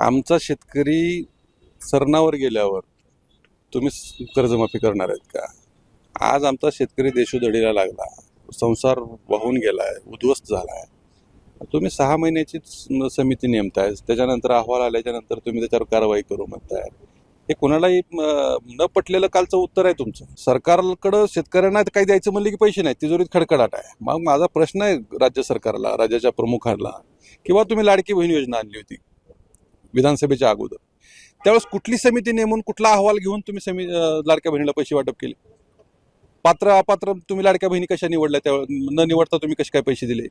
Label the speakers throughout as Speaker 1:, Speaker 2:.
Speaker 1: आमचा शेतकरी सरणावर गेल्यावर तुम्ही कर्जमाफी करणार आहेत का? आज आमचा शेतकरी देशोधडीला लागला. संसार वाहून गेला आहे उद्ध्वस्त झाला आहे तुम्ही सहा महिन्याची समिती नेमताय त्याच्यानंतर अहवाल आल्याच्यानंतर तुम्ही त्याच्यावर कारवाई करू म्हणताय. हे कोणालाही न पटलेलं कालचं उत्तर आहे तुमचं. सरकारकडं शेतकऱ्यांना काही द्यायचं म्हणलं की पैसे नाही तिजोरीत खडखडाट आहे. मग माझा प्रश्न आहे राज्य सरकारला राज्याच्या प्रमुखांना. किंवा तुम्ही लाडकी बहीण योजना आणली होती. विधानसभेच्या अगोदर. त्यावेळेस कुठली समिती नेमून कुठला अहवाल घेऊन तुम्ही समी लाडक्या बहिणीला पैसे वाटप केले? पात्र अपात्र तुम्ही लाडक्या बहिणी कशा निवडल्या? त्या न निवडता तुम्ही कसे काय पैसे दिले?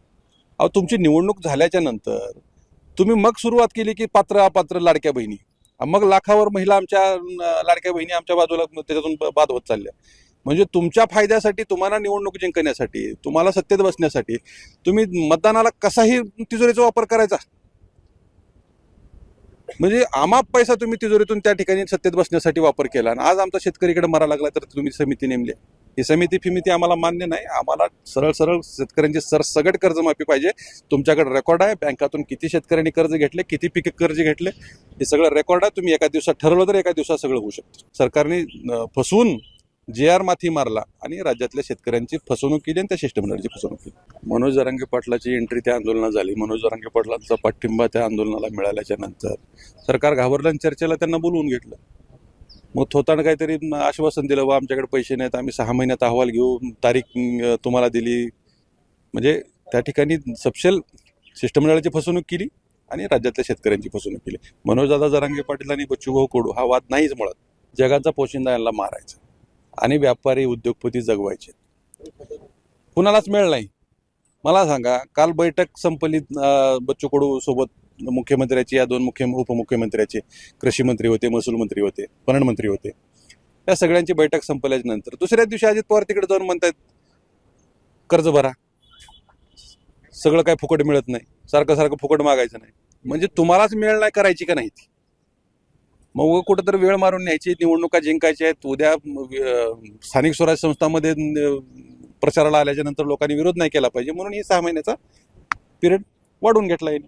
Speaker 1: अहो तुमची निवडणूक झाल्याच्यानंतर तुम्ही मग सुरुवात केली की पात्र अपात्र लाडक्या बहिणी. मग लाखावर महिला आमच्या लाडक्या बहिणी आमच्या बाजूला त्याच्यातून बाद होत चालल्या. म्हणजे तुमच्या फायद्यासाठी तुम्हाला निवडणूक जिंकण्यासाठी तुम्हाला सत्तेत बसण्यासाठी तुम्ही मतदानाला कसाही तिजोरीचा वापर करायचा. म्हणजे आमाप पैसा तुम्ही तिजोरीतून त्या ठिकाणी सत्तेत बसण्यासाठी वापर केला. आणि आज आमचा शेतकरीकडे मरा लागला तर तुम्ही समिती नेमली. ही समिती फिमिती आम्हाला मान्य नाही. आम्हाला सरळ सरळ शेतकऱ्यांची सरसगट कर्जमाफी पाहिजे. तुमच्याकडे रेकॉर्ड आहे. बँकातून किती शेतकऱ्यांनी कर्ज घेतले किती पिके कर्ज घेतले हे सगळं रेकॉर्ड आहे. तुम्ही एका दिवसात ठरवलं तर एका दिवसात सगळं होऊ शकतं. सरकारने फसवून जे आर माथी मारला आणि राज्यातल्या शेतकऱ्यांची फसवणूक केली आणि त्या शिष्टमंडळाची फसवणूक केली. मनोज जरांगे पाटलाची एंट्री त्या आंदोलनात झाली. मनोज जरांगे पाटलांचा पाठिंबा त्या आंदोलनाला मिळाल्याच्या नंतर सरकार घाबरलं आणि चर्चेला त्यांना बोलवून घेतलं. मग थोतानं काहीतरी आश्वासन दिलं बा आमच्याकडे पैसे नाहीत आम्ही सहा महिन्यात अहवाल घेऊ तारीख तुम्हाला दिली. म्हणजे त्या ठिकाणी सपशेल शिष्टमंडळाची फसवणूक केली आणि राज्यातल्या शेतकऱ्यांची फसवणूक केली. मनोजदादा जरांगे पाटील आणि बच्चूभाऊ कडू हा वाद नाहीच मुळात. जगाचा पोशिंदा यांना मारायचा. आणि व्यापारी उद्योगपती जगवायचे. कुणालाच मिळ नाही. मला सांगा काल बैठक संपली बच्चू कडू सोबत मुख्यमंत्र्याची या दोन मुख्य उपमुख्यमंत्र्याचे. कृषी मंत्री होते महसूल मंत्री होते पणन मंत्री होते. या सगळ्यांची बैठक संपल्याच्या नंतर दुसऱ्या दिवशी अजित पवार तिकडे जाऊन म्हणतात कर्ज भरा. सगळं काय फुकट मिळत नाही. सारखं सारखं फुकट मागायचं नाही. म्हणजे तुम्हालाच मिळ नाही करायची का नाही ती? मग उगा कुठंतरी वेळ मारून न्यायची निवडणुका जिंकायच्या आहेत. उद्या स्थानिक स्वराज्य संस्थांमध्ये प्रचाराला आल्याच्यानंतर लोकांनी विरोध नाही केला पाहिजे. म्हणून ही सहा महिन्याचा पिरियड वाढवून घेतला येईल